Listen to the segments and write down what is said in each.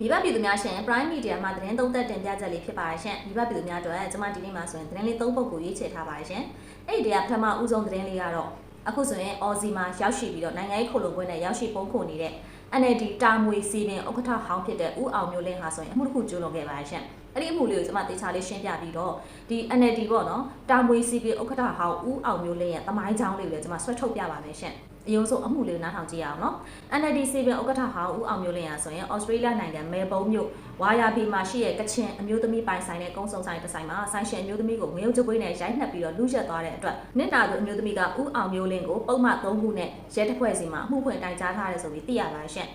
မိဘပြည်သူများရှင် Prime Media မှာသတင်းသုံးသပ်တင်ပြချက်လေးဖြစ်ပါရဲ့ရှင်မိဘပြည်သူများအတွက်ကျွန်မဒီနေ့မှာဆိုရင်သတင်းလေးသုံးပုဒ်ကိုရွေးချယ်ထားပါရဲ့ရှင်အဲ့ဒီတည်းကပထမဦးဆုံးသတင်းလေးကတော့အခုဆိုရင် Aussie မှာရောက်ရှိပြီးတော့နိုင်ငံရေးခိုလုံပွဲနဲ့ရောက်ရှိပုံခုနေတဲ့ NLD တာမွေစီပင်ဥက္ကဋ္ဌဟောင်းဖြစ်တဲ့ဦးအောင်မျိုးလင်းဟာဆိုရင်အမှုတစ်ခုကျူးလွန်ခဲ့ပါရဲ့ရှင် အဲ့ဒီအမှုလေးကိုကျွန်မတေချာလေးရှင်းပြပြီးတော့ဒီ NLD ပေါ့နော်တာမွေစီပင်ဥက္ကဋ္ဌဟောင်းဦးအောင်မျိုးလင်းရဲ့တမိုင်းကြောင်းလေးကိုလည်းကျွန်မဆွဲထုတ်ပြပါမယ်ရှင်အယုံဆုံးအမှုလေးကိုနားထောင်ကြည့်ရအောင်နော် NLD စီပင်ဥက္ကဋ္ဌဟောင်းဦးအောင်မျိုးလင်းရဆိုရင်ဩစတြေးလျနိုင်ငံမဲဘုံမြို့ဝါယာဘီမှာရှိတဲ့ကချင်အမျိုးသမီးပိုင်ဆိုင်တဲ့ကုန်းစုံဆိုင်တစ်ဆိုင်မှာဆိုင်ရှင်အမျိုးသမီးကိုငရုတ်ကြပွေးနဲ့ရိုက်နှက်ပြီးတော့လူရက်သွားတဲ့အတွက်နစ်တာသူအမျိုးသမီးကဦးအောင်မျိုးလင်းကိုပုံမှန်၃ခုနဲ့ရဲတပ်ဖွဲ့စီမှာအမှုဖွင့်တိုင်ကြားထားတယ်ဆိုပြီးသိရပါရှင့်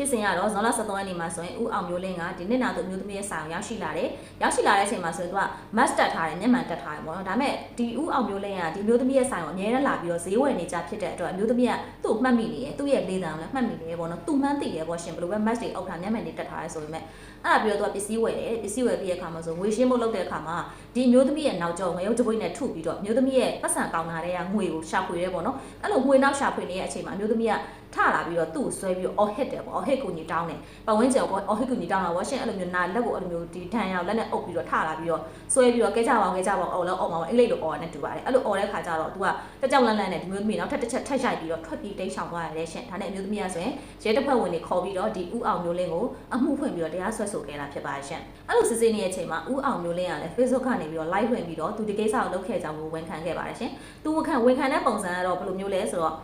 ဖြစ်စဉ်ကတော့ဇွန်လ23ရက်နေ့မှာဆိုရင်ဦးအောင်မျိုးလင်းကဒီနှစ်နာသူအမျိုးသမီးရဲ့ဆိုင်ကိုရောက်ရှိလာတယ်။ရောက်ရှိလာတဲ့အချိန်မှာဆိုရင်သူက mask တက်ထားတယ်မျက်မှန်တက်ထားတယ်ပေါ့နော်။ဒါပေမဲ့ဒီဦးအောင်မျိုးလင်းကဒီမျိုးသမီးရဲ့ဆိုင်ကိုအများနဲ့လာပြီးတော့ဈေးဝယ်နေကြဖြစ်တဲ့အတွက်အမျိုးသမီးကသူ့ကိုမှတ်မိနေတယ်။သူ့ရဲ့လေးတံကိုလည်းမှတ်မိနေတယ်ပေါ့နော်။သူမှန်းသိတယ်ပေါ့ရှင်ဘယ်လိုပဲ mask တွေအောက်ထားမျက်မှန်တွေတက်ထားရဲဆိုပေမဲ့အဲ့ဒါပြီးတော့သူကပစ္စည်းဝယ်တယ်ပစ္စည်းဝယ်ပြီးတဲ့အခါမှာဆိုငွေရှင်းဖို့လုပ်တဲ့အခါမှာဒီမျိုးသမီးရဲ့နောက်ကျောငရုတ်တပွေးနဲ့ထုပြီးတော့မျိုးသမီးရဲ့ပတ်စံကောင်းတာတွေကငွေကိုရှာဖွေရဲပေါ့နော်။အဲ့လိုငွေနောက်ရှာဖွေနေတဲ့အချိန်မှာမျိုးသမီးက ထလာပြီးတော့သူ့ကိုဆွဲပြီးတော့ all hit တယ်ပေါ့ all hit ကိုညီတောင်းတယ်ပတ်ဝန်းကျင်ကို all hit ကိုညီတောင်းတာပေါ့ရှင်အဲ့လိုမျိုးနာလက်ကိုအဲ့လိုမျိုးဒီဒဏ်ရောင်လက်နဲ့အုပ်ပြီးတော့ထလာပြီးတော့ဆွဲပြီးတော့ကဲကြပါအောင်ကဲကြပါအောင်အော်လောက်အော်မှာပေါ့အင်္ဂလိပ်လိုအော်နဲ့တူပါတယ်အဲ့လိုအော်တဲ့ခါကျတော့သူကတကြောင်လန့်လန့်နဲ့ဒီမျိုးသမီးနောက်ထပ်တစ်ချက်ထပ်ရိုက်ပြီးတော့ထွက်ပြေးတိတ်ဆောင်သွားရတယ်ရှင်ဒါနဲ့အမျိုးသမီးကဆိုရင်ရဲတပ်ဖွဲ့ဝင်တွေခေါ်ပြီးတော့ဒီဥအောင်မျိုးလင်းကိုအမှုဖွင့်ပြီးတော့တရားစွဲဆိုခဲ့တာဖြစ်ပါတယ်ရှင်အဲ့လိုစစ်စစ်နေတဲ့အချိန်မှာဥအောင်မျိုးလင်းကလည်း Facebook ကနေပြီးတော့ live ဝင်ပြီးတော့သူဒီကိစ္စကိုလုပ်ခဲ့ကြောင်းကိုဝန်ခံခဲ့ပါတယ်ရှင်သူဝန်ခံဝန်ခံတဲ့ပုံစံကတော့ဘယ်လိုမျိုးလဲဆိုတော့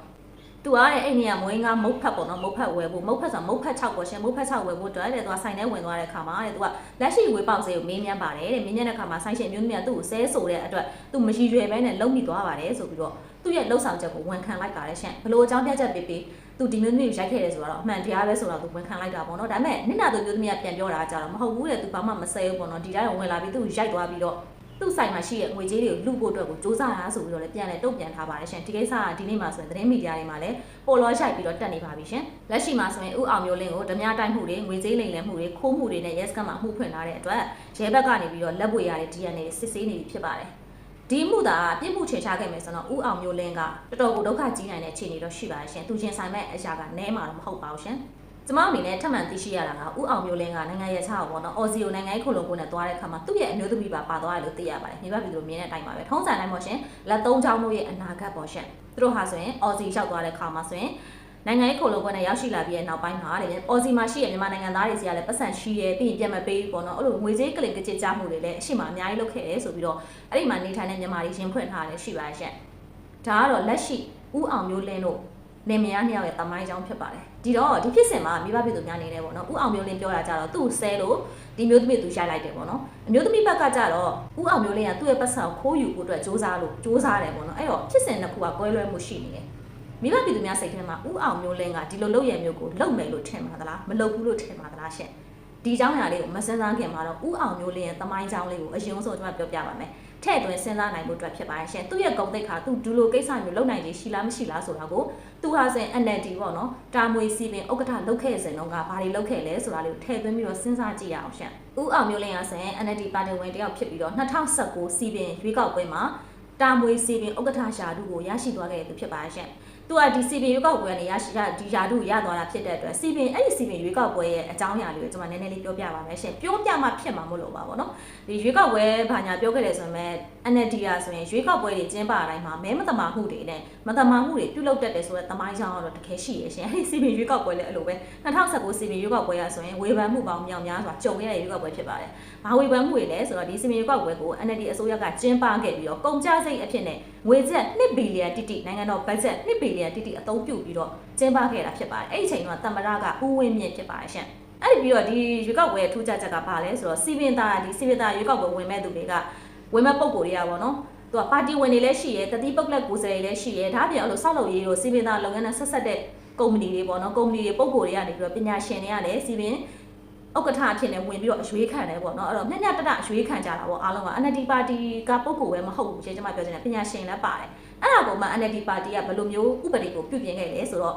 သူကတဲ့အဲ့နေရမွေးငါမုတ်ဖက်ပေါ့နော်မုတ်ဖက်ဝယ်ဖို့မုတ်ဖက်ဆိုမုတ်ဖက်6ပေါ့ရှင်မုတ်ဖက်6ဝယ်ဖို့အတွက်တဲ့သူကဆိုင်ထဲဝင်သွားတဲ့ခါမှာတဲ့သူကလက်ရှိဝေပေါက်စေကိုမင်းမြန်းပါတယ်တဲ့မင်းမြန်းတဲ့ခါမှာဆိုင်ရှင်မျိုးသမီးကသူ့ကိုဆဲဆိုတဲ့အတွက်သူမရည်ရွယ်ပဲနဲ့လုံမိသွားပါတယ်ဆိုပြီးတော့သူ့ရဲ့လှုပ်ဆောင်ချက်ကိုဝန်ခံလိုက်ပါတယ်ရှင်ဘလို့အကြောင်းပြချက်ပေးပေးသူဒီမျိုးသမီးကိုရိုက်ခဲ့တယ်ဆိုတော့အမှန်တရားပဲဆိုတော့သူဝန်ခံလိုက်တာပေါ့နော်ဒါပေမဲ့နင့်နာသူမျိုးသမီးကပြန်ပြောတာကြတော့မဟုတ်ဘူးတဲ့သူဘာမှမဆဲဘူးပေါ့နော်ဒီတိုင်းဝင်လာပြီးသူ့ကိုရိုက်သွားပြီးတော့ သူ့ဆိုင်မှာရှိတဲ့ငွေကြေးတွေကိုလူဖို့အတွက်ကိုစူးစမ်းတာဆိုပြီးတော့လည်းပြန်လဲတုံ့ပြန်ထားပါတယ်ရှင်ဒီကိစ္စကဒီနေ့မှာဆိုရင်သတင်းမီဒီယာတွေမှာလည်းပေါ်လောရိုက်ပြီးတော့တက်နေပါပြီရှင်လက်ရှိမှာဆိုရင်ဥအောင်မျိုးလင်းကိုဓမြတိုက်မှုတွေငွေကြေးလိမ်လည်မှုတွေခိုးမှုတွေနဲ့ရဲစခန်းမှာအမှုဖွင့်ထားတဲ့အတွက်ရဲဘက်ကနေပြီးတော့လက်ပွေရတဲ့ DNA စစ်ဆေးနေပြီဖြစ်ပါတယ်ဒီမှုသာပြစ်မှုချေချခဲ့မယ်ဆိုတော့ဥအောင်မျိုးလင်းကတော်တော်ကိုဒုက္ခကြီးနိုင်တဲ့အခြေအနေတော့ရှိပါတယ်ရှင်သူချင်းဆိုင်မဲ့အရာကနဲမှာတော့မဟုတ်ပါဘူးရှင် ကျမအနေနဲ့ထပ်မံသိရှိရတာကဥအောင်မျိုးလင်းကနိုင်ငံရဲ့ခြားပေါ့နော်အော်စီယိုနိုင်ငံရေးခုလုံကိုနဲ့သွားတဲ့အခါမှာသူ့ရဲ့အမျိုးသမီးပါပါသွားတယ်လို့သိရပါတယ်မိဘပြည်သူတို့မြင်တဲ့အတိုင်းပါပဲထုံးစံတိုင်းပေါ့ရှင်လက်သုံးချောင်းတို့ရဲ့အနာဂတ်ပေါ့ရှင်သူတို့ဟာဆိုရင်အော်စီရောက်သွားတဲ့အခါမှာဆိုရင်နိုင်ငံရေးခုလုံကွန်းနဲ့ရောက်ရှိလာပြီးတဲ့နောက်ပိုင်းမှာတဲ့အော်စီမှာရှိတဲ့မြန်မာနိုင်ငံသားတွေစီကလည်းပတ်စံရှိရဲပြီးရင်ပြန်မပေးဘူးပေါ့နော်အဲ့လိုငွေကြေးကလင်ကကြစ်ကြမှုတွေလည်းအရှိမအများကြီးလုပ်ခဲ့တယ်ဆိုပြီးတော့အဲ့ဒီမှာနေထိုင်တဲ့မြန်မာတွေရင်ဖွင့်ထားတယ်ရှိပါရဲ့ဒါကတော့လက်ရှိဥအောင်မျိုးလင်းတို့ နေမယားနှစ်ယောက်ရဲ့တမိုင်းကြောင်းဖြစ်ပါတယ်ဒီတော့ဒီဖြစ်စဉ်မှာမိဘပြည်သူများနေတယ်ပေါ့နော်ဥအောင်မျိုးလင်းပြောတာကြတော့သူ့ကိုဆဲလို့ဒီမျိုးသမီးသူရိုက်လိုက်တယ်ပေါ့နော်အမျိုးသမီးဘက်ကကြတော့ဥအောင်မျိုးလင်းကသူ့ရဲ့ပတ်စံကိုခိုးယူဖို့အတွက်စ조사လို့စ조사တယ်ပေါ့နော်အဲ့တော့ဖြစ်စဉ်တစ်ခုကကွဲလွဲမှုရှိနေတယ်မိဘပြည်သူများစိတ်ထဲမှာဥအောင်မျိုးလင်းကဒီလိုလုပ်ရမျိုးကိုလုပ်မယ်လို့ထင်ပါသလားမလုပ်ဘူးလို့ထင်ပါသလားရှင့်ဒီเจ้าညာလေးကိုမစင်စားခင်မှာတော့ဥအောင်မျိုးလင်းရဲ့တမိုင်းเจ้าလေးကိုအရင်ဆုံးကျွန်မပြောပြပါမယ် ထဲ့တွင်စဉ်းစားနိုင်ဖို့အတွက်ဖြစ်ပါရဲ့ရှင်သူ့ရဲ့ဂုဏ်သိက္ခာသူဒူလိုကိစ္စမျိုးလုပ်နိုင်ခြင်းရှိလားမရှိလားဆိုတာကိုသူဟာစဉ် NLD ပေါ့နော်တာမွေစီပင်ဥက္ကဋ္ဌလုပ်ခဲ့စဉ်တော့ကဘာတွေလုပ်ခဲ့လဲဆိုတာလေးကိုထည့်သွင်းပြီးတော့စဉ်းစားကြည့်ရအောင်ရှင်ဦးအောင်မျိုးလင်းရစဉ် NLD ပါတီဝင်တယောက်ဖြစ်ပြီးတော့2019စီပင်ရွေးကောက်ပွဲမှာတာမွေစီပင်ဥက္ကဋ္ဌရှာတုကိုရရှိသွားခဲ့တဲ့သူဖြစ်ပါရဲ့ရှင်သူကဒီစီပင်ရွေးကောက်ပွဲကနေရရှိဒီယာတုရသွားတာဖြစ်တဲ့အတွက်စီပင်အဲ့ဒီစီပင်ရွေးကောက်ပွဲရဲ့အကြောင်းအရာလေးကိုကျွန်မနည်းနည်းလေးပြောပြပါမယ်ရှင်ပြောပြမှဖြစ်မှာမလို့ပါဘောနော်ဒီရွေးကောက်ပွဲဘာညာပြောခဲ့တယ်ဆိုရင် NLD ရာဆိုရင်ရွေးကောက်ပွဲတွေကျင်းပတိုင်းမှာမဲမတမာမှုတွေနဲ့မတမာမှုတွေပြုလုပ်တတ်တယ်ဆိုတော့တမိုင်းကြောင်းကတော့တကယ်ရှိရရှင်အဲ့ဒီစီပင်ရွေးကောက်ပွဲလည်းအဲ့လိုပဲ2019စီပင်ရွေးကောက်ပွဲရဆိုရင်ဝေဖန်မှုပေါင်းမြောက်များစွာကြုံရတဲ့ရွေးကောက်ပွဲဖြစ်ပါတယ်ဘာဝေဖန်မှုတွေလဲဆိုတော့ဒီစီပင်ရွေးကောက်ပွဲကို NLD အစိုးရကကျင်းပခဲ့ပြီးတော့ကုန်ကျစရိတ်အဖြစ်နဲ့ငွေကျပ်2ဘီလီယံတိတိနိုင်ငံတော်ဘတ်ဂျက်2ဘီလီယံတိတိအသုံးပြုပြီးတော့ကျင်းပခဲ့တာဖြစ်ပါတယ်အဲ့ဒီအချိန်ကတမရကဦးဝင်းမြင့်ဖြစ်ပါတယ်ရှင်အဲ့ဒီပြီးတော့ဒီရွေးကောက်ပွဲထူးခြားချက်ကဘာလဲဆိုတော့စီပင်သားဒီစီပင်သားရွေးကောက်ပွဲဝင်မဲ့သူတွေကဝင်မဲ့ပုံကိုတွေကပေါ့နော်သူကပါတီဝင်တွေလည်းရှိရဲတတိပုတ်လက်ကိုယ်စားလှယ်လည်းရှိရဲဒါပြင်အဲ့လိုစောက်လုပ်ရေးတို့စီပင်သားလုပ်ငန်းနဲ့ဆက်ဆက်တဲ့ကုမ္ပဏီတွေပေါ့နော်ကုမ္ပဏီတွေပုံကိုတွေကနေပြီးတော့ပညာရှင်တွေကလည်းစီပင်ဥက္ကဋ္ဌအဖြစ်နဲ့ဝင်ပြီးတော့အရွေးခံတယ်ပေါ့နော်အဲ့တော့မျက်နှာတတအရွေးခံကြတာပေါ့အားလုံးက NLD ပါတီကပုံကိုပဲမဟုတ်ဘူးရှင်းကျွန်မပြောချင်တယ်ပညာရှင်လည်းပါတယ် အဲ့ဒါကိုမှ NLD ပါတီကဘယ်လိုမျိုးဥပဒေကိုပြုပြင်ခဲ့လဲဆိုတော့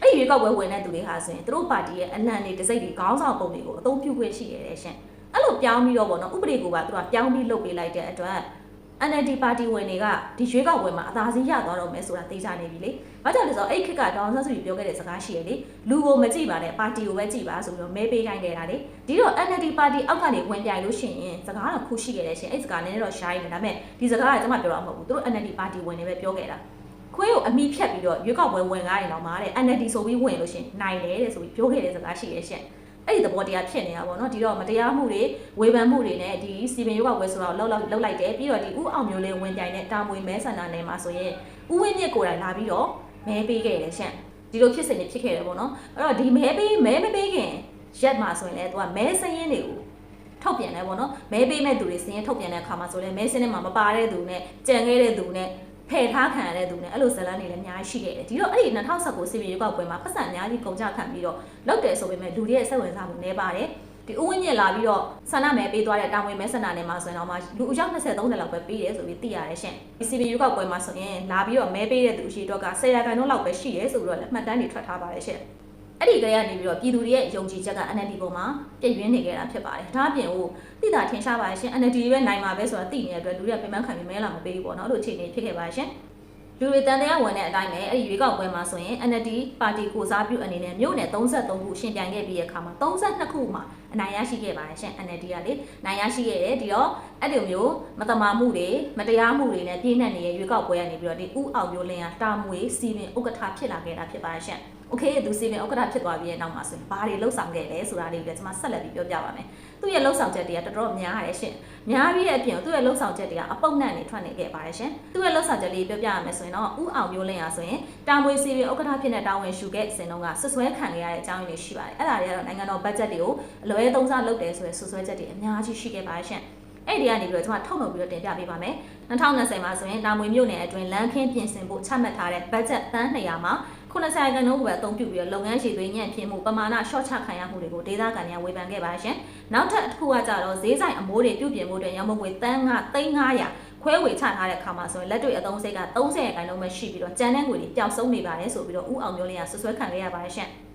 အဲ့ဒီရွေးကောက်ပွဲဝင်တဲ့သူတွေဟာဆိုရင်သူတို့ပါတီရဲ့အလံတွေတစိမ့်တွေခေါင်းဆောင်ပုံတွေကိုအသုံးပြုခွင့်ရှိရတယ်ရှင်အဲ့လိုပြောင်းပြီးတော့ပေါ့နော်ဥပဒေကိုပါသူကပြောင်းပြီးလုပ်ပေးလိုက်တဲ့အတွက် NLD ပါတီဝင်တွေကဒီရွေးကောက်ပွဲမှာအသာစီးရသွားတော့မယ်ဆိုတာသိကြနေပြီလေ။ဘာကြောင့်လဲဆိုတော့အဲ့ခက်ကဒေါအောင်ဆန်းစုကြည်ပြောခဲ့တဲ့စကားရှိရလေ။လူကိုမကြည့်ပါနဲ့ပါတီကိုပဲကြည့်ပါဆိုပြီးတော့မဲပေးခိုင်းခဲ့တာလေ။ဒီတော့ NLD ပါတီအောက်ကနေဝင်ပြိုင်လို့ရှိရင်စကားတော့ခုရှိခဲ့တယ်ရှင်။အဲ့စကားနည်းနည်းတော့ရှားနေဒါပေမဲ့ဒီစကားကကျွန်မပြောတော့မဟုတ်ဘူး။သူတို့ NLD ပါတီဝင်နေပဲပြောခဲ့တာ။ခွေးကိုအမိဖြတ်ပြီးတော့ရွေးကောက်ပွဲဝင်ကားရင်တော့မာတဲ့ NLD ဆိုပြီးဝင်လို့ရှင်နိုင်တယ်တဲ့ဆိုပြီးပြောခဲ့တဲ့စကားရှိရရှင်။ အဲ့ဒီသဘောတရားဖြစ်နေတာပေါ့နော်ဒီတော့မတရားမှုတွေဝေဖန်မှုတွေနဲ့ဒီစီပင်ရွေးကောက်ပွဲဆိုတော့လောက်လောက်လောက်လိုက်တယ်ပြီးတော့ဒီဥအောင်မျိုးလေးဝင်ပြိုင်တဲ့တာမွေမဲဆန္ဒနယ်မှာဆိုရင်ဥဝင်းမြစ်ကိုယ်တိုင်လာပြီးတော့မဲပေးခဲ့တယ်ရှင့်ဒီလိုဖြစ်စဉ်တွေဖြစ်ခဲ့တယ်ပေါ့နော်အဲ့တော့ဒီမဲပေးမဲမပေးခင်ရက်မှာဆိုရင်လည်းသူကမဲစရင်းတွေကိုထုတ်ပြန်တယ်ပေါ့နော်မဲပေးမဲ့သူတွေစရင်းထုတ်ပြန်တဲ့အခါမှာဆိုလည်းမဲစင်းထဲမှာမပါတဲ့သူနဲ့ကြံခဲ့တဲ့သူနဲ့ ဖယ်ထားခံရတဲ့သူနဲ့အဲ့လိုဇလန်းတွေလည်းအများကြီးရှိခဲ့တယ်ဒီတော့အဲ့ဒီ2019စီပီရွေးကောက်ပွဲမှာပတ်စံအများကြီးကုန်ကြခံပြီးတော့လောက်တယ်ဆိုပေမဲ့လူတွေရဲ့စိတ်ဝင်စားမှုနည်းပါတယ်ဒီဥဝင်းမြင့်လာပြီးတော့ဆန္ဒမဲပေးသွားတဲ့တာဝန်မဲဆန္ဒနယ်မှာဆိုရင်တော့မှလူအယောက်20 30လောက်ပဲပေးတယ်ဆိုပြီးသိရတယ်ရှင်ဒီစီပီရွေးကောက်ပွဲမှာဆိုရင်လာပြီးတော့မဲပေးတဲ့သူအရှိတော့က10ရာခိုင်နှုန်းလောက်ပဲရှိတယ်ဆိုပြီးတော့လည်းမှတ်တမ်းတွေထွက်ထားပါတယ်ရှင် အဲ့ဒီကလေးကနေပြီးတော့ပြည်သူတွေရဲ့ယုံကြည်ချက်က NLD ပေါ်မှာပြည့်ရင်းနေခဲ့တာဖြစ်ပါတယ်။ဒါအပြင်ဟိုတိတာထင်ရှားပါရှင် NLD တွေပဲနိုင်မှာပဲဆိုတာသိနေတဲ့အတွက်လူတွေကပြန်မှန်းခံပြီးမဲလာမပေးဘူးပေါ့နော်။အဲ့လိုအခြေအနေဖြစ်ခဲ့ပါရှင်။လူတွေတန်တရားဝင်တဲ့အတိုင်းပဲအဲ့ဒီရွေးကောက်ပွဲမှာဆိုရင် NLD ပါတီကိုစားပြုအနေနဲ့မြို့နယ်33ခုရှင်ပြိုင်ခဲ့ပြီးတဲ့အခါမှာ32ခုမှာအနိုင်ရရှိခဲ့ပါတယ်ရှင် NLD ကလေနိုင်ရရှိခဲ့တယ်ဒီတော့အဲ့ဒီမျိုးမတမာမှုတွေမတရားမှုတွေနဲ့ပြည့်နှက်နေတဲ့ရွေးကောက်ပွဲကနေပြီးတော့ဒီဥအောင်မျိုးလင်းကတာမွေစီပင်ဥက္ကဋ္ဌဖြစ်လာခဲ့တာဖြစ်ပါတယ်ရှင်။ okay သူစီပင်ဥက္ကဋ္ဌဖြစ်သွားပြီးတဲ့နောက်မှာဆိုရင်ဘာတွေလှုပ်ဆောင်ခဲ့လဲဆိုတာလေးကိုကျွန်မဆက်လက်ပြီးပြောပြပါမယ်။သူ့ရဲ့လှုပ်ဆောင်ချက်တွေကတော်တော်များရတယ်ရှင်။များပြီးတဲ့အပြင်သူ့ရဲ့လှုပ်ဆောင်ချက်တွေကအပုတ်နံ့နေထွက်နေခဲ့ပါတယ်ရှင်။သူ့ရဲ့လှုပ်ဆောင်ချက်လေးပြောပြရမယ်ဆိုရင်တော့ဥအောင်မျိုးလင်းရဆိုရင်တာမွေစီပင်ဥက္ကဋ္ဌဖြစ်တဲ့တာဝန်ရှူခဲ့စင်တော့ကဆွဆွဲခံခဲ့ရတဲ့အကြောင်းရင်းတွေရှိပါတယ်။အဲ့ဒါတွေကတော့နိုင်ငံတော်ဘတ်ဂျက်တွေကိုအလွဲသုံးစားလုပ်တယ်ဆိုတဲ့ဆွဆွဲချက်တွေအများကြီးရှိခဲ့ပါတယ်ရှင်။အဲ့ဒီကနေပြီးတော့ကျွန်မထုတ်လုပ်ပြီးတော့တင်ပြပေးပါမယ်2020မှာဆိုရင်တာမွေမြို့နယ်အတွင်းလမ်းခင်းပြင်ဆင်ဖို့ချမှတ်ထားတဲ့ဘတ်ဂျက်တန်း200မှာ 90ရာခိုင်နှုန်းကိုပဲအသုံးပြုပြီးတော့လုပ်ငန်းရှိသွေးညံ့ဖြစ်မှုပမာဏ short ချခံရမှုတွေကိုဒေသခံတွေကဝေဖန်ခဲ့ပါရှင်။နောက်ထပ်တစ်ခုကကြတော့ဈေးဆိုင်အမိုးတွေပြုပြင်မှုတွေရောင်းမငွေတန်း9 300ခွဲဝေချထားတဲ့အခါမှာဆိုရင်လက်တွေ့အသုံးစိတ်က30ရာခိုင်နှုန်းပဲရှိပြီးတော့ကျန်တဲ့ငွေတွေပျောက်ဆုံးနေပါတယ်ဆိုပြီးတော့ဥအောင်မျိုးလင်းကဆွဆွဲခံခဲ့ရပါတယ်ရှင်။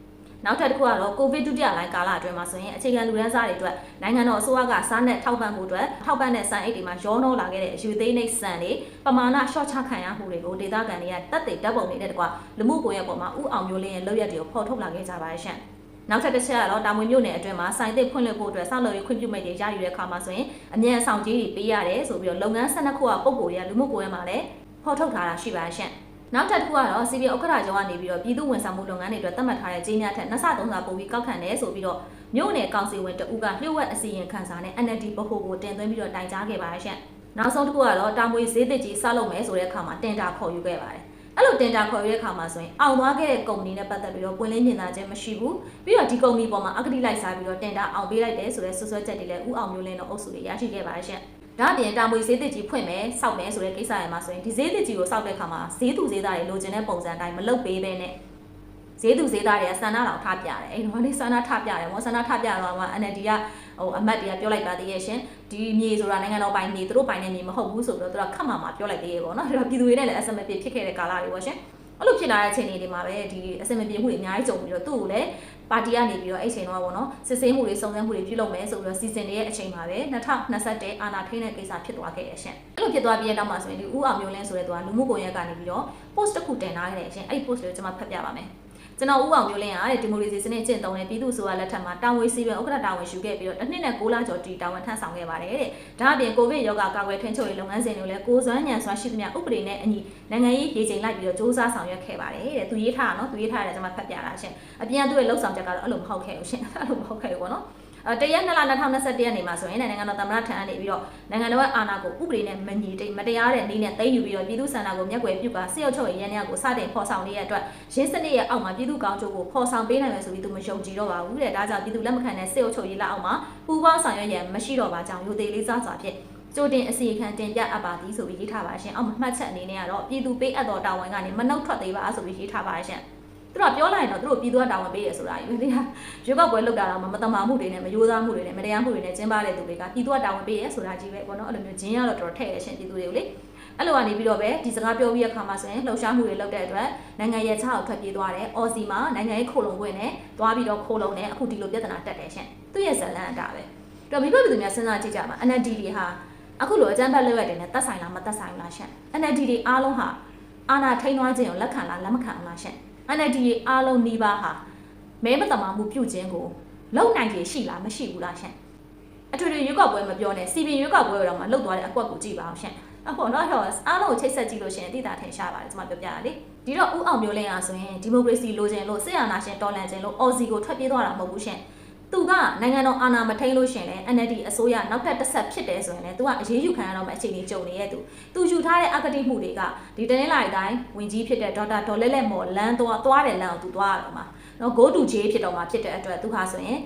နောက်ထပ်တစ်ခုကတော့ကိုဗစ်ဒုတိယလိုင်းကာလအတွင်းမှာဆိုရင်အခြေခံလူရန်စားတွေအတွက်နိုင်ငံတော်အစိုးရကစားနဲ့ထောက်ပံ့မှုအတွက်ထောက်ပံ့တဲ့စံအိတ်တွေမှာရောနှောလာခဲ့တဲ့အယူသေးနှိပ်စံတွေပမာဏ short ချခံရမှုတွေကိုဒေသခံတွေကတက်တဲ့ဓာတ်ပုံတွေနဲ့တကွလူမှုကွန်ရက်ပေါ်မှာဥအောင်မျိုးလင်းရဲ့လုပ်ရက်တွေကိုဖော်ထုတ်လာခဲ့ကြပါတယ်ရှင့်။နောက်ထပ်တစ်ချက်ကတော့တာမွေမြို့နယ်အတွင်းမှာစိုင်သစ်ဖွင့်လှစ်ဖို့အတွက်ဆောက်လုပ်ရေးခွင့်ပြုမိတ်တွေရယူတဲ့အခါမှာဆိုရင်အမြန်ဆောင်ကြီးတွေပေးရတယ်ဆိုပြီးတော့လုပ်ငန်း12ခုကပုံကိုတွေကလူမှုကွန်ရက်မှာလည်းဖော်ထုတ်ထားတာရှိပါရှင့်။ နောက်ထပ်တစ်ခုကတော့စီပီဥက္ကဋ္ဌကျောင်းကနေပြီးတော့ပြည်သူဝန်ဆောင်မှုလုပ်ငန်းတွေအတွက်သတ်မှတ်ထားတဲ့ကြေးများထက်နှစ်ဆသုံးဆပိုပြီးကောက်ခံတယ်ဆိုပြီးတော့မြို့နယ်ကောင်စီဝင်တဦးကလျှို့ဝှက်အစီရင်ခံစာနဲ့ NLD ဗဟိုကိုတင်သွင်းပြီးတော့တိုင်ကြားခဲ့ပါရှင့်။နောက်ဆုံးတစ်ခုကတော့တာမွေဈေးသစ်ကြီးစလုပ်မယ်ဆိုတဲ့အခါမှာတင်တာခေါ်ယူခဲ့ပါတယ်။အဲ့လိုတင်တာခေါ်ရတဲ့အခါမှာဆိုရင်အောင်သွားခဲ့တဲ့ကုမ္ပဏီနဲ့ပတ်သက်ပြီးတော့ပွင့်လင်းမြင်သာခြင်းမရှိဘူးပြီးတော့ဒီကုမ္ပဏီပေါ်မှာအကတိလိုက်စားပြီးတော့တင်တာအောင်ပေးလိုက်တယ်ဆိုတဲ့ဆွဆွဲချက်တွေလည်းဥအောင်မျိုးလင်းတို့အုပ်စုတွေရရှိခဲ့ပါရှင့် ဒါအပြင်တာမွေဈေးသစ်ကြီးဖွင့်မယ်စောက်မယ်ဆိုတဲ့ကိစ္စရမှာဆိုရင်ဒီဈေးသစ်ကြီးကိုစောက်တဲ့အခါမှာဈေးသူဈေးသားတွေလိုချင်တဲ့ပုံစံအတိုင်းမလုပ်ပေးဘဲနဲ့ဈေးသူဈေးသားတွေကဆန္ဒတော်ထားပြတယ်အဲ့တော့ဒီဆန္ဒထားပြတယ်မောဆန္ဒထားပြတော့မှ NLD ကဟိုအမတ်တွေကပြောလိုက်ပါသေးရဲ့ရှင်ဒီမြေဆိုတာနိုင်ငံတော်ပိုင်မြေသူတို့ပိုင်တဲ့မြေမဟုတ်ဘူးဆိုပြီးတော့သူကခတ်မှမှပြောလိုက်သေးရဲ့ပေါ့နော်အဲ့တော့ပြည်သူတွေနဲ့လည်းအစမပြေဖြစ်ခဲ့တဲ့ကာလတွေပေါ့ရှင်အဲ့လိုဖြစ်လာတဲ့အချိန်တွေမှာပဲဒီအစမပြေမှုတွေအများကြီးကြုံပြီးတော့သူ့ကိုလည်းပါတီကနေပြီးတော့အဲ့ချိန်တော့ပေါ့နော်စစ်ဆေးမှုတွေစုံစမ်းမှုတွေပြုလုပ်မယ်ဆိုပြီးတော့စီစဉ်နေတဲ့အချိန်မှာပဲ2021အာဏာထိန်းတဲ့ကိစ္စဖြစ်သွားခဲ့ရရှင်အဲ့လိုဖြစ်သွားပြီးတဲ့နောက်မှာဆိုရင်ဒီဥအောင်မျိုးလင်းဆိုတဲ့သူကလူမှုကွန်ရက်ကနေပြီးတော့ post တစ်ခုတင်ထားခဲ့တယ်ရှင်အဲ့ဒီ post ကိုကျွန်မဖတ်ပြပါမယ် ကျွန်တော်ဦးအောင်မျိုးလင်းကတဲ့ဒီမိုကရေစီစနစ်ကျင့်သုံးတဲ့ပြည်သူ့ဆိုရလက်ထက်မှာတာဝန်စီပင်ဥက္ကဋ္ဌတာဝန်ယူခဲ့ပြီးတော့တစ်နှစ်နဲ့6လကျော်တီတာဝန်ထမ်းဆောင်ခဲ့ပါတယ်တဲ့ဒါအပြင်ကိုဗစ်ရောဂါကာကွယ်ထိန်းချုပ်ရေးလုပ်ငန်းစဉ်တွေလည်းကိုစွမ်းညံစွာရှိသမျှဥပဒေနဲ့အညီနိုင်ငံရေးရေချိန်လိုက်ပြီးတော့စ조사ဆောင်ရွက်ခဲ့ပါတယ်တဲ့သူရေးထားတာနော်သူရေးထားတယ်ကျွန်မဖတ်ပြတာရှင်အပြင်ကသူ့ရဲ့လှုပ်ဆောင်ချက်ကတော့အဲ့လိုမဟုတ်ခဲ့ဘူးရှင်အဲ့လိုမဟုတ်ခဲ့ဘူးပေါ့နော်အဲ တရက်2လ2021ရက်နေ့မှာဆိုရင်နိုင်ငံတော်သမ္မတထံကနေပြီးတော့နိုင်ငံတော်ရဲ့အာဏာကိုဥပဒေနဲ့မညီတိမတရားတဲ့နည်းနဲ့သိမ်းယူပြီးတော့ပြည်သူ့ဆန္ဒကိုမျက်ကွယ်ပြုပါစစ်ရုပ်ချုပ်ရေးရန်ရကိုစတင်ဖော်ဆောင်နေတဲ့အတွက်ရင်းစနစ်ရဲ့အောက်မှာပြည်သူ့ကောင်းကျိုးကိုဖော်ဆောင်ပေးနိုင်မယ်ဆိုပြီးသူမယုံကြည်တော့ပါဘူးတဲ့ဒါကြောင့်ပြည်သူလက်မခံတဲ့စစ်ရုပ်ချုပ်ရေးလက်အောက်မှာပူးပေါင်းဆောင်ရွက်ရန်မရှိတော့ပါကြောင်းယူသေးလေးစားစွာဖြင့်ကြိုတင်အစီအခံတင်ပြအပ်ပါသည်ဆိုပြီးရေးထားပါရှင်အောက်မှာမှတ်ချက်အနေနဲ့ကတော့ပြည်သူပေးအပ်တော်တာဝန်ကနေမနှုတ်ထွက်သေးပါဆိုပြီးရေးထားပါရှင် သူတို့ပြောလိုက်ရင်တော့သူတို့ပြည်သူကတာဝန်ပေးရဆိုတာယူသေးတာရွေးကောက်ပွဲလုပ်တာတော့မတမာမှုတွေနဲ့မယိုးသားမှုတွေနဲ့မတရားမှုတွေနဲ့ကျင်းပတဲ့သူတွေကပြည်သူကတာဝန်ပေးရဆိုတာကြီးပဲပေါ့နော်အဲ့လိုမျိုးဂျင်းရတော့တော်တော်ထည့်ရရှင်ပြည်သူတွေကိုလေအဲ့လိုကနေပြီးတော့ပဲဒီစကားပြောပြီးရခါမှာဆိုရင်လှုပ်ရှားမှုတွေလုပ်တဲ့အတွက်နိုင်ငံရဲ့ခြားကိုထွက်ပြေးသွားတယ်အော်စီမှာနိုင်ငံရဲ့ခိုလုံခွင့်နဲ့သွားပြီးတော့ခိုလုံနဲ့အခုဒီလိုပြဿနာတက်တယ်ရှင်သူ့ရဲ့ဇလန်အတာပဲတော့မိဘပြည်သူများစဉ်းစားကြည့်ကြပါ NLD တွေဟာအခုလိုအကြမ်းဖက်လုပ်ရတယ်နဲ့တက်ဆိုင်လားမတက်ဆိုင်လားရှင့် NLD တွေအားလုံးဟာအာဏာထိန်းသွားခြင်းကိုလက်ခံလားလက်မခံဘူးလားရှင့် NLD တွေအားလုံးနှီးပါဟာမဲမတမာမှုပြုခြင်းကိုလုံနိုင်ရရှိလားမရှိဘူးလားရှင့်အထွေထွေရွေးကောက်ပွဲမပြောနဲ့စီပင်ရွေးကောက်ပွဲတော့မှလှုပ်သွားတဲ့အကွက်ကိုကြည့်ပါအောင်ရှင့်အဖို့တော့ဟောအားလုံးကိုချိတ်ဆက်ကြည့်လို့ရှရင်အတိအတာထင်ရှားပါတယ်ကျွန်မပြောပြရလေဒီတော့ဥအောင်မျိုးလင်းအားဆိုရင်ဒီမိုကရေစီလိုချင်လို့စစ်အာဏာရှင်တော်လှန်ခြင်းလို့အော်စီကိုထွက်ပြေးသွားတာမဟုတ်ဘူးရှင့် သူကနိုင်ငံတော်အာဏာမထိန်လို့ရှင်လဲ NLD အစိုးရနောက်ထပ်တစ်ဆက်ဖြစ်တယ်ဆိုရင်လည်းသူကအရေးယူခံရတော့မယ့်အခြေအနေကြုံနေရဲ့သူသူယူထားတဲ့အကတိမှုတွေကဒီတနင်္လာရီတိုင်းဝင်ကြီးဖြစ်တဲ့ဒေါက်တာဒေါ်လဲလဲမော်လန်းသွားသွားတယ်လမ်းကိုသူသွားရတော့မှာနော် go to jail ဖြစ်တော့မှာဖြစ်တဲ့အတွက်သူဟာဆိုရင်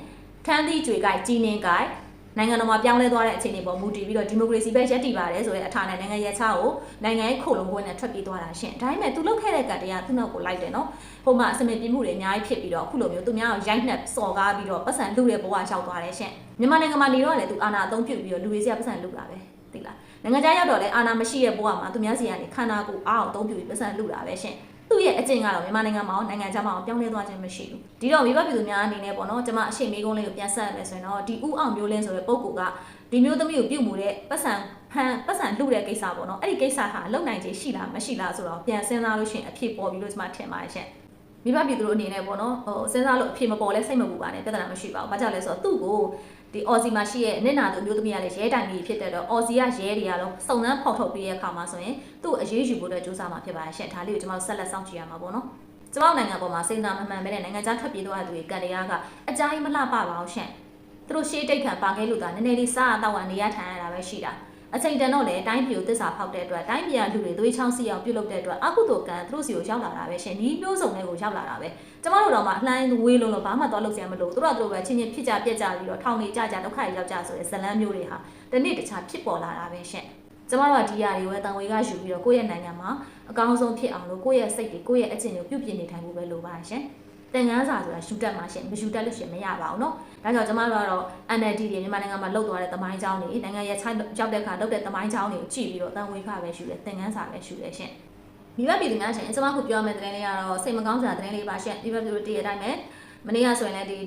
ထန်းသီးကြွေကြိုက်ကြီးနေကြိုက် နိုင်ငံတော်မှာပြောင်းလဲသွားတဲ့အခြေအနေပေါ်မူတည်ပြီးတော့ဒီမိုကရေစီဘက်ရပ်တည်ပါတယ်ဆိုတဲ့အထာနဲ့နိုင်ငံရေးချားကိုနိုင်ငံရေးခုံလုံးပွဲနဲ့ထွက်ပြေးသွားတာရှင်ဒါပေမဲ့သူလုတ်ခဲ့တဲ့ကတည်းကသူ့နောက်ကိုလိုက်တယ်နော်ဟိုမှာအစမပြမှုတွေအများကြီးဖြစ်ပြီးတော့အခုလိုမျိုးသူများကိုရိုက်နှက်စော်ကားပြီးတော့ပတ်စံလူတဲ့ဘဝရောက်သွားတယ်ရှင်မြန်မာနိုင်ငံမှာနေတော့လည်းသူအာဏာအသုံးပြုပြီးတော့လူတွေစီကပတ်စံလူတာပဲသိလားနိုင်ငံခြားရောက်တော့လည်းအာဏာမရှိတဲ့ဘဝမှာသူများစီကနေခန္ဓာကိုယ်အားအောင်အသုံးပြုပြီးပတ်စံလူတာပဲရှင် သူ့ရဲ့အကျင့်ကတော့မြန်မာနိုင်ငံမှာနိုင်ငံခြားမှာပြောင်းလဲသွားခြင်းမရှိဘူးဒီတော့မိဘပြည်သူများအနေနဲ့ပေါ့နော်ကျွန်မအရှိမေကုန်းလေးကိုပြန်ဆက်ရမယ်ဆိုရင်တော့ဒီဥအောင်မျိုးလင်းဆိုတဲ့ပုံကူကဒီမျိုးသမီးကိုပြုတ်မှုတဲ့ပတ်စံဖန်ပတ်စံလှုပ်တဲ့ကိစ္စပေါ့နော်အဲ့ဒီကိစ္စဟာလုံနိုင်ခြင်းရှိလားမရှိလားဆိုတော့ပြန်စဉ်းစားလို့ရှိရင်အဖြစ်ပေါ်ပြီလို့ကျွန်မထင်ပါတယ်ရှင်မိဘပြည်သူတို့အနေနဲ့ပေါ့နော်ဟိုစဉ်းစားလို့အဖြစ်မပေါ်လဲစိတ်မပူပါနဲ့ပြဿနာမရှိပါဘူး။ဘာကြောင့်လဲဆိုတော့သူ့ကို ဒီအော်စီမှာရှိရဲ့နစ်နာသူမျိုးသမီးကလည်းရဲတိုင်ကြီးဖြစ်တဲ့တော့အော်စီကရဲတွေကတော့စုံစမ်းဖော်ထုတ်ပြီးတဲ့အခါမှာဆိုရင်သူ့အရေးယူဖို့အတွက်စူးစမ်းမှာဖြစ်ပါတယ်ရှင့်ဒါလေးကိုကျွန်တော်ဆက်လက်စောင့်ကြည့်ရမှာပေါ့နော်ကျွန်တော်နိုင်ငံပေါ်မှာစိတ်နာမမှန်ပဲနဲ့နိုင်ငံခြားထွက်ပြေးသွားတဲ့သူတွေကတရားကအကြိုင်းမလှပပါအောင်ရှင့်သူတို့ရှေးတိတ်ခံပါခဲ့လို့သာနည်းနည်းလေးစားအတော့ကနေရထိုင်ရတာပဲရှိတာ အချိန်တန်တော့လေတိုင်းပြည်ကိုတစ္ဆာဖောက်တဲ့အတွက်တိုင်းပြည်ကလူတွေသွေးချောင်းစီအောင်ပြုတ်လုပ်တဲ့အတွက်အကုသိုလ်ကံသူတို့စီကိုရောက်လာတာပဲရှင်ဒီမျိုးစုံတွေကိုရောက်လာတာပဲကျမတို့တော့မှအလှမ်းဝေးလုံးလို့ဘာမှတော့လုပ်စရာမလိုသူတို့ကသူတို့ပဲချင်းချင်းဖြစ်ကြပြက်ကြပြီးတော့ထောင်နေကြကြဒုက္ခရောက်ကြဆိုတဲ့ဇလန်းမျိုးတွေဟာတနေ့တခြားဖြစ်ပေါ်လာတာပဲရှင်ကျမတို့ကဒီຢာတွေဝဲတန်ဝေကယူပြီးတော့ကိုယ့်ရဲ့နိုင်ငံမှာအကောင်းဆုံးဖြစ်အောင်လို့ကိုယ့်ရဲ့စိတ်တွေကိုယ့်ရဲ့အကျင့်တွေကိုပြုပြင်နေထိုင်ဖို့ပဲလိုပါရှင် သင်ငန်းစာဆိုတာယူတက်မှာရှင်မယူတက်လို့ရှင်မရပါဘူးเนาะဒါကြောင့်ကျမတို့ကတော့ NLD တွေမြန်မာနိုင်ငံမှာလှုပ်သွားတဲ့သမိုင်းကြောင်းတွေနိုင်ငံရဲ့ချိုင်းရောက်တဲ့အခါလှုပ်တဲ့သမိုင်းကြောင်းတွေကိုကြည့်ပြီးတော့တန်ဝေခပဲယူတယ်သင်ငန်းစာပဲယူတယ်ရှင်မိဘပြည်သူများရှင်ကျမခုပြောမယ့်သတင်းလေးကတော့စိတ်မကောင်းစရာသတင်းလေးပါရှင်ဒီဘက်ပြည်သူတည်ရတဲ့အတိုင်းပဲမနေ့ကဆိုရင်လည်းဒီ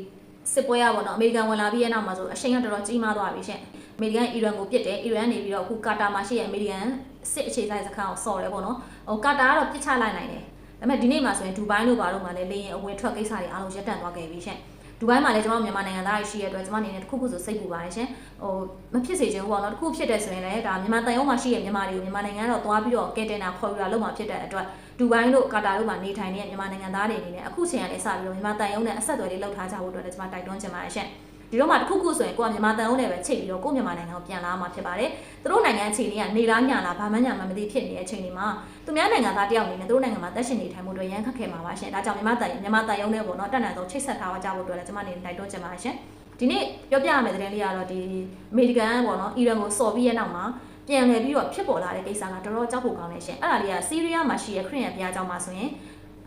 စစ်ပွဲရပါတော့အမေရိကန်ဝင်လာပြီးရဲ့နောက်မှာဆိုအချိန်ကတော်တော်ကြီးမားသွားပြီရှင်အမေရိကန်အီရန်ကိုပစ်တယ်အီရန်နေပြီးတော့အခုကာတာမှာရှိတဲ့အမေရိကန်စစ်အခြေစိုက်စခန်းကိုဆော်တယ်ပေါ့နော်ဟိုကာတာကတော့ပစ်ချလိုက်နိုင်တယ် ဒါပေမဲ့ဒီနေ့မှာဆိုရင်ဒူဘိုင်းတို့ဘာလို့မှလည်းလေရင်အဝင်ထွက်ကိစ္စတွေအားလုံးရပ်တန့်သွားခဲ့ပြီရှင်ဒူဘိုင်းမှာလည်းကျွန်တော်မြန်မာနိုင်ငံသားတွေရှိရတဲ့အတွက်ကျွန်မအနေနဲ့တစ်ခုခုဆိုစိတ်ပူပါတယ်ရှင်ဟိုမဖြစ်စေချင်ဘူးပေါ့နော်တစ်ခုဖြစ်တဲ့ဆိုရင်လည်းဒါမြန်မာတန်ရုံးမှာရှိရမြန်မာတွေကိုမြန်မာနိုင်ငံကတော့သွားပြီးတော့ကဲတင်တာခေါ်ယူတာလုပ်မှာဖြစ်တဲ့အတွက်ဒူဘိုင်းတို့ကာတာတို့မှာနေထိုင်နေတဲ့မြန်မာနိုင်ငံသားတွေအနေနဲ့အခုချိန်ကလေးစပြီးတော့မြန်မာတန်ရုံးနဲ့အဆက်အသွယ်လေးလုပ်ထားကြဖို့အတွက်လည်းကျွန်မတိုက်တွန်းချင်ပါတယ်ရှင် ဒီတော့မှတစ်ခုခုဆိုရင်ကိုကမြန်မာတန်အုပ်နဲ့ပဲချိတ်ပြီးတော့ကိုမြန်မာနိုင်ငံကိုပြန်လာမှာဖြစ်ပါတယ်။သူတို့နိုင်ငံအခြေအနေကနေလားညလားဘာမှညာမှမသိဖြစ်နေတဲ့အချိန်ဒီမှာသူများနိုင်ငံသားတယောက်အနေနဲ့သူတို့နိုင်ငံမှာတက်ရှင်နေထိုင်မှုတွေရန်ခက်ခဲမှာပါရှင်။ဒါကြောင့်မြန်မာတန်မြန်မာတန်ရုံးနဲ့ပေါ့နော်တက်နံဆုံးချိတ်ဆက်ထားကြဖို့အတွက်လည်းကျွန်မအနေနဲ့တိုက်တွန်းချင်ပါတယ်ရှင်။ဒီနေ့ပြောပြရမယ့်သတင်းလေးကတော့ဒီအမေရိကန်ပေါ့နော်အီရန်ကိုစော်ပြီးရဲ့နောက်မှာပြန်လည်ပြီးတော့ဖြစ်ပေါ်လာတဲ့ကိစ္စကတော်တော်ကြောက်ဖို့ကောင်းနေရှင်။အဲ့ဒါလေးကစီးရီးယားမှာရှိတဲ့ခရစ်ယာန်ဘုရားကျောင်းမှာဆိုရင်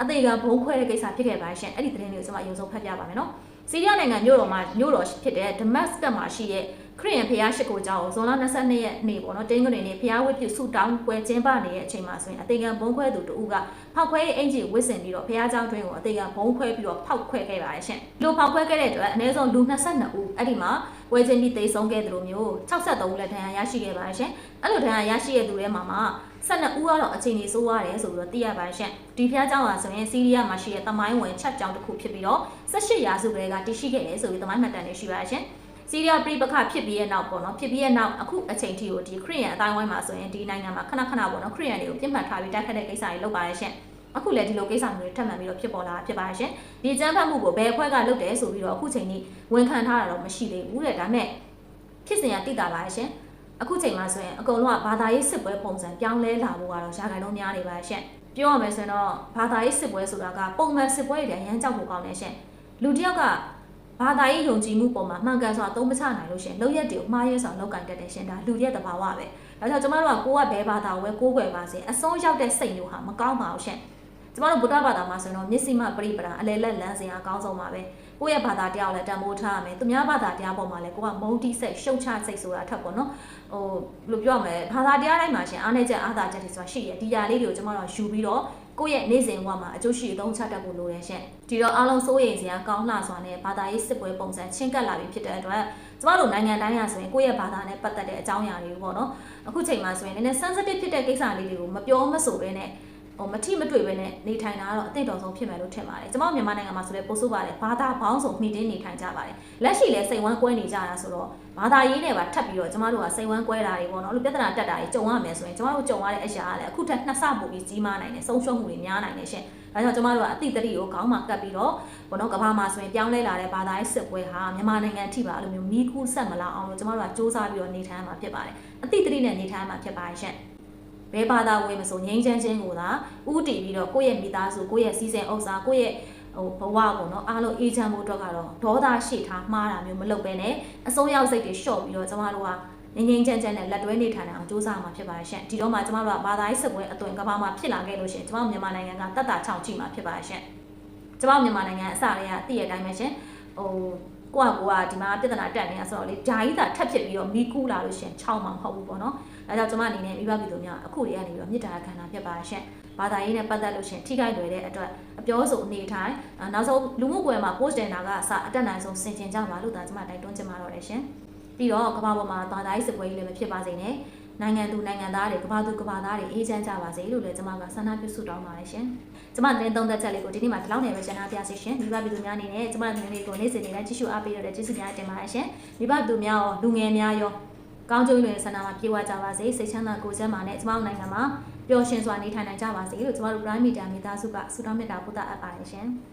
အသေးကဘုံခွဲတဲ့ကိစ္စဖြစ်ခဲ့ပါရှင်။အဲ့ဒီသတင်းလေးကိုကျွန်မအရင်ဆုံးဖတ်ပြပါမယ်နော်။ စီးရီးယားနိုင်ငံမြို့တော်မှာမြို့တော်ဖြစ်တဲ့ဒမတ်စကတ်မှာရှိတဲ့ခရစ်ယာန်ဖျားရှိခိုးကျောင်းကိုဇွန်လ22ရက်နေ့ပေါ့နော်တင်းကနေနေ့ဖျားဝတ်ပြုဆုတောင်းပွဲကျင်းပနေတဲ့အချိန်မှာဆိုရင်အသေးကံဘုံခွဲသူတူကဖောက်ခွဲရေးအင်ဂျီဝစ်စင်ပြီးတော့ဖျားကျောင်းတွင်းကိုအသေးကံဘုံခွဲပြီးတော့ဖောက်ခွဲခဲ့ပါတယ်ရှင်လူဖောက်ခွဲခဲ့တဲ့အတွက်အနည်းဆုံးလူ22ဦးအဲ့ဒီမှာဝဲချင်းပြီးတိတ်ဆုံးခဲ့သလိုမျိုး63ဦးလက်ထံရရှိခဲ့ပါတယ်ရှင်အဲ့လိုထံရရှိခဲ့သူတွေမှာမှာ 12ဦးကတော့အခြေအနေဆိုးရတယ်ဆိုပြီးတော့သိရပါရှင့်ဒီဖျားကြောင်ဟာဆိုရင်စီးရီးယားမှာရှိတဲ့တမိုင်းဝင်ချက်ကြောင်တစ်ခုဖြစ်ပြီးတော့18ရာစုကလေးကတရှိခဲ့တယ်ဆိုပြီးတမိုင်းမှတ်တမ်းတွေရှိပါရှင့်စီးရီးယားပြည်ပခဖြစ်ပြီးရဲ့နောက်ပေါ့နော်ဖြစ်ပြီးရဲ့နောက်အခုအချိန်ထိကိုဒီခရီးရန်အတိုင်းဝိုင်းမှာဆိုရင်ဒီနိုင်ငံမှာခဏခဏပေါ့နော်ခရီးရန်တွေကိုပြစ်မှတ်ထားပြီးတိုက်ခတ်တဲ့ကိစ္စတွေလုပ်ပါရရှင့်အခုလည်းဒီလိုကိစ္စမျိုးတွေထပ်မံပြီးတော့ဖြစ်ပေါ်လာတာဖြစ်ပါရှင်ဒီကြမ်းဖက်မှုကိုဘယ်အဖွဲ့ကလုပ်တယ်ဆိုပြီးတော့အခုချိန်ထိဝန်ခံထားတာတော့မရှိသေးဘူးတဲ့ဒါမဲ့ဖြစ်စဉ်ကတိတာပါရှင် အခုချိန်မှာဆိုရင်အကုန်လုံးကဘာသာရေးစစ်ပွဲပုံစံပြောင်းလဲလာဖို့ကတော့ရာခိုင်နှုန်းများနေပါရှင့်ပြောရမယ်ဆိုရင်တော့ဘာသာရေးစစ်ပွဲဆိုတာကပုံမှန်စစ်ပွဲတွေရမ်းကြောက်ဖို့ကောင်းနေရှင့်လူတစ်ယောက်ကဘာသာရေးယုံကြည်မှုပေါ်မှာမှန်ကန်စွာသုံးမချနိုင်လို့ရှင်လောက်ရက်တွေကိုမှားရဲစွာလောက်ကင်တတ်တယ်ရှင်ဒါလူရဲ့သဘာဝပဲဒါကြောင့်ကျမတို့ကကိုကဘဲဘာသာဝဲကိုးကွယ်ပါစေအဆုံးရောက်တဲ့စိတ်မျိုးဟာမကောင်းပါဘူးရှင်ကျမတို့ဗုဒ္ဓဘာသာမှာဆိုရင်တော့မျက်စိမှပရိပဒာအလယ်လက်လမ်းစဉ်အကောင်းဆုံးပါပဲ ကိုယ့်ရဲ့ဘာသာတရားကိုလည်းတန်ဖိုးထားရမယ်သူများဘာသာတရားပေါ်မှာလည်းကိုကမုန်းတိစိတ်ရှုံချစိတ်ဆိုတာအထက်ပေါ့နော်ဟိုဘယ်လိုပြောမလဲဘာသာတရားတိုင်းမှာရှင်အားနေချက်အားသာချက်တွေဆိုတာရှိရဒီຢာလေးတွေကိုကျမတို့ယူပြီးတော့ကိုယ့်ရဲ့နေ့စဉ်ဘဝမှာအကျိုးရှိအသုံးချတတ်ဖို့လိုတယ်ရှင်ဒီတော့အားလုံးစိုးရိမ်စရာကောင်းလှစွာနဲ့ဘာသာရေးစစ်ပွဲပုံစံချင်းကပ်လာပြီဖြစ်တဲ့အတွက်ကျမတို့နိုင်ငံတိုင်းရဆိုရင်ကိုယ့်ရဲ့ဘာသာနဲ့ပတ်သက်တဲ့အကြောင်းအရာတွေပေါ့နော်အခုချိန်မှာဆိုရင်နည်းနည်း sensitive ဖြစ်တဲ့ကိစ္စလေးတွေကိုမပြောမဆိုဘဲနဲ့ဟို မထိမတွေ့ပဲနဲ့နေထိုင်တာကတော့အသင့်တော်ဆုံးဖြစ်မယ်လို့ထင်ပါတယ်။ကျမတို့မြန်မာနိုင်ငံမှာဆိုလည်းပို့ဆိုပါတယ်ဘာသာဘောင်းစုံမှီတင်းနေထိုင်ကြပါတယ်။လက်ရှိလည်းစိတ်ဝမ်းကွဲနေကြတာဆိုတော့ဘာသာရေးနဲ့ပါထပ်ပြီးတော့ကျမတို့ကစိတ်ဝမ်းကွဲတာတွေပေါ့နော်။အဲ့လိုပြဿနာတက်တာတွေကြုံရမယ်ဆိုရင်ကျမတို့ကြုံရတဲ့အရာကလည်းအခုထက်နှစ်ဆပိုပြီးကြီးမားနိုင်တယ်။ဆုံးရှုံးမှုတွေများနိုင်တယ်ရှင်။ဒါကြောင့်ကျမတို့ကအတိတ်တတိကိုခေါင်းမှာကပ်ပြီးတော့ဘောနော်ကဘာမှာဆိုရင်ပြောင်းလဲလာတဲ့ဘာသာရေးစစ်ပွဲဟာမြန်မာနိုင်ငံထိပါအဲ့လိုမျိုးမီးကူးဆက်မလာအောင်လို့ကျမတို့ကစ조사ပြီးတော့နေထိုင်ရမှာဖြစ်ပါတယ်။အတိတ်တတိနဲ့နေထိုင်ရမှာဖြစ်ပါတယ်ရှင်။ ဘယ်ဘာသာဝင်မဆိုငြိမ်းချမ်းခြင်းကိုသာဥတည်ပြီးတော့ကိုယ့်ရဲ့မိသားစုကိုယ့်ရဲ့စီးစိမ်ဥစ္စာကိုယ့်ရဲ့ဟိုဘဝကိုနော်အားလုံးအေးချမ်းဖို့အတွက်ကတော့ဒေါသရှိထားမှားတာမျိုးမလုပ်ဘဲနဲ့အစိုးရောက်စိတ်တွေလျှော့ပြီးတော့ကျမတို့ကငြိမ်းငြိမ်းချမ်းချမ်းနဲ့လက်တွဲနေထိုင်အောင်စူးစမ်းမှာဖြစ်ပါတယ်ရှင်ဒီတော့မှကျမတို့ကဘာသာရေးစပွဲအသွင်ကဘာမှာဖြစ်လာခဲ့လို့ရှရင်ကျမတို့မြန်မာနိုင်ငံကတတ်တာချောင်ကြည့်မှာဖြစ်ပါတယ်ရှင်ကျမတို့မြန်မာနိုင်ငံအစတွေကတည့်ရတိုင်းပဲရှင်ဟို ကိုကကိုကဒီမှာပြဿနာတက်နေတာဆိုတော့လေဂျာကြီးသာထပ်ဖြစ်ပြီးတော့မီးကူးလာလို့ရှရင်ချောင်းမှာမဟုတ်ဘူးပေါ့နော်ဒါကြောင့်ကျွန်မအနေနဲ့မိဘပြည်သူများအခုတည်းကနေပြီးတော့မေတ္တာခန္ဓာဖြစ်ပါရှင့်။ဘာသာရေးနဲ့ပတ်သက်လို့ရှရင်ထိခိုက်လွယ်တဲ့အတွက်အပြောဆိုအနေထိုင်အာနောက်ဆုံးလူမှုကွယ်မှာ post တင်တာကအစအတက်နိုင်ဆုံးဆင်ခြင်ကြပါလို့ဒါကျွန်မတိုက်တွန်းချင်ပါတော့တယ်ရှင်။ပြီးတော့ကမ္ဘာပေါ်မှာဘာသာရေးစပွဲကြီးလည်းမဖြစ်ပါစေနဲ့။ နိုင်ငံသူနိုင်ငံသားတွေကမ္ဘာသူကမ္ဘာသားတွေအေးချမ်းကြပါစေလို့လည်းကျွန်မကဆန္ဒပြုဆုတောင်းပါတယ်ရှင်။ကျွန်မတင်သုံးသက်ချက်လေးကိုဒီနေ့မှာဒီလောက်နေပဲရှင်းပြပါစီရှင်။မိဘပြည်သူများအနေနဲ့ကျွန်မသတင်းလေးကိုနေ့စဉ်နေ့တိုင်းကြည့်ရှုအားပေးရတဲ့ကျေးဇူးများတင်ပါတယ်ရှင်။မိဘပြည်သူများရောလူငယ်များရောကောင်းကျိုးတွေဆန္ဒမှာပြေဝကြပါစေစိတ်ချမ်းသာကိုယ်ကျန်းမာနဲ့ကျမတို့နိုင်ငံမှာပျော်ရွှင်စွာနေထိုင်နိုင်ကြပါစေလို့ကျမတို့ Prime Media မိသားစုကဆုတောင်းမေတ္တာပို့သအပ်ပါတယ်ရှင်။